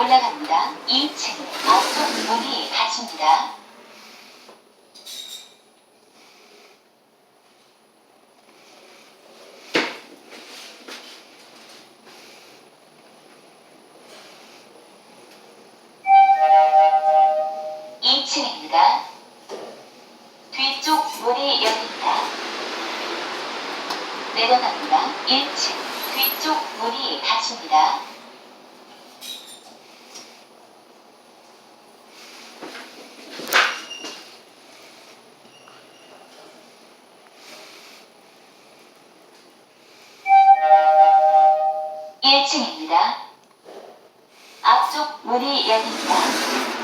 올라갑니다. 2층 앞쪽 문이 닫힙니다. 이층입니다 뒤쪽 문이 열립니다. 내려갑니다. 1층 뒤쪽 문이 닫힙니다. 일층입니다 앞쪽 문이 열립니다.